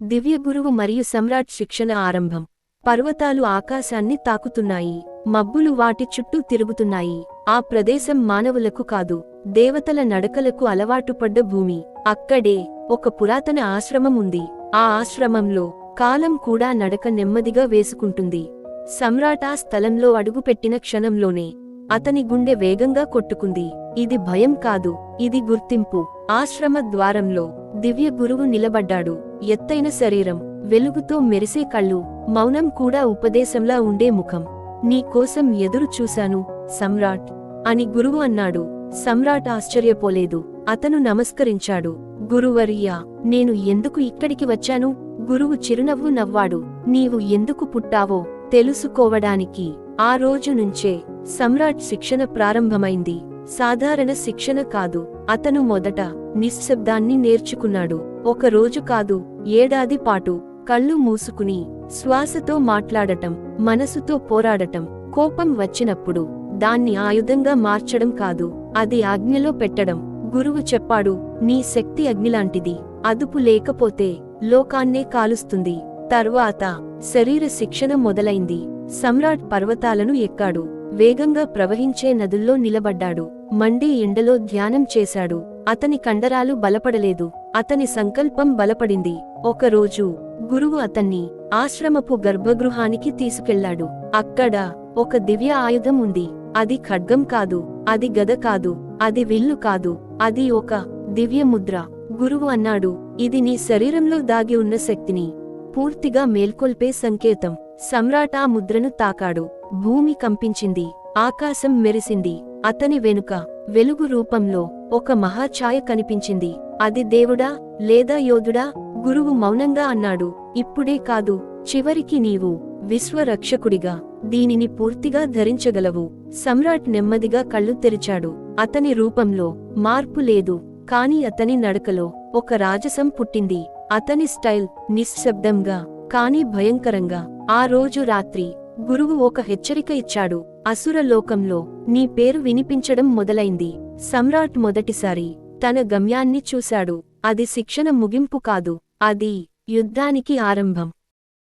దివ్య గురువు మరియు సమ్రాట్ శిక్షణ ఆరంభం. పర్వతాలు ఆకాశాన్ని తాకుతున్నాయి. మబ్బులు వాటి చుట్టూ తిరుగుతున్నాయి. ఆ ప్రదేశం మానవులకు కాదు దేవతల నడకలకు అలవాటుపడ్డ భూమి. అక్కడే ఒక పురాతన ఆశ్రమం ఉంది. ఆ ఆశ్రమంలో కాలం కూడా నడక నెమ్మదిగా వేసుకుంటుంది. సమ్రాట్ ఆ స్థలంలో అడుగుపెట్టిన క్షణంలోనే అతని గుండె వేగంగా కొట్టుకుంది. ఇది భయం కాదు ఇది గుర్తింపు. ఆశ్రమ ద్వారంలో దివ్య గురువు నిలబడ్డాడు. ఎత్తైన శరీరం వెలుగుతో మెరిసే కళ్ళు మౌనం కూడా ఉపదేశంలా ఉండే ముఖం. నీ కోసం ఎదురు చూశాను సమ్రాట్! అని గురువు అన్నాడు. సమ్రాట్ ఆశ్చర్యపోలేదు. అతను నమస్కరించాడు. గురువర్యా నేను ఎందుకు ఇక్కడికి వచ్చాను? గురువు చిరునవ్వు నవ్వాడు. నీవు ఎందుకు పుట్టావో తెలుసుకోవడానికి. ఆ రోజు నుంచే సమ్రాట్ శిక్షణ ప్రారంభమైంది. సాధారణ శిక్షణ కాదు. అతను మొదట నిశ్శబ్దాన్ని నేర్చుకున్నాడు. ఒక రోజు కాదు ఏడాది పాటు కళ్ళు మూసుకుని శ్వాసతో మాట్లాడటం మనసుతో పోరాడటం కోపం వచ్చినప్పుడు దాన్ని ఆయుధంగా మార్చడం కాదు అది ఆజ్ఞలో పెట్టడం. గురువు చెప్పాడు నీ శక్తి అగ్నిలాంటిది అదుపు లేకపోతే లోకాన్నే కాలుస్తుంది. తర్వాత శరీర శిక్షణ మొదలైంది. సమ్రాట్ పర్వతాలను ఎక్కాడు వేగంగా ప్రవహించే నదుల్లో నిలబడ్డాడు. మండీ ఎండలో ధ్యానం చేశాడు. అతని కండరాలు బలపడలేదు. అతని సంకల్పం బలపడింది. ఒకరోజు గురువు అతన్ని ఆశ్రమపు గర్భగృహానికి తీసుకెళ్ళాడు. అక్కడ ఒక దివ్య ఆయుధం ఉంది. అది ఖడ్గం కాదు. అది గద కాదు. అది విల్లు కాదు. అది ఒక దివ్య ముద్ర. గురువు అన్నాడు ఇది నీ శరీరంలో దాగి ఉన్న శక్తిని పూర్తిగా మేల్కొల్పే సంకేతం. సమ్రాట్ ఆ ముద్రను తాకాడు. భూమి కంపించింది. ఆకాశం మెరిసింది. అతని వెనుక వెలుగు రూపంలో ఒక మహాఛాయ కనిపించింది. అది దేవుడా లేదా యోధుడా? గురువు మౌనంగా అన్నాడు. ఇప్పుడే కాదు చివరికి నీవు విశ్వరక్షకుడిగా దీనిని పూర్తిగా ధరించగలవు. సమ్రాట్ నెమ్మదిగా కళ్ళు తెరిచాడు. అతని రూపంలో మార్పు లేదు కాని అతని నడకలో ఒక రాజసం పుట్టింది. అతని స్టైల్ నిశ్శబ్దంగా కాని భయంకరంగా. ఆ రోజు రాత్రి గురువు ఒక హెచ్చరిక ఇచ్చాడు. అసురలోకంలో నీ పేరు వినిపించడం మొదలైంది. సమ్రాట్ మొదటిసారి తన గమ్యాన్ని చూశాడు. అది శిక్షణ ముగింపు కాదు. అది యుద్ధానికి ఆరంభం.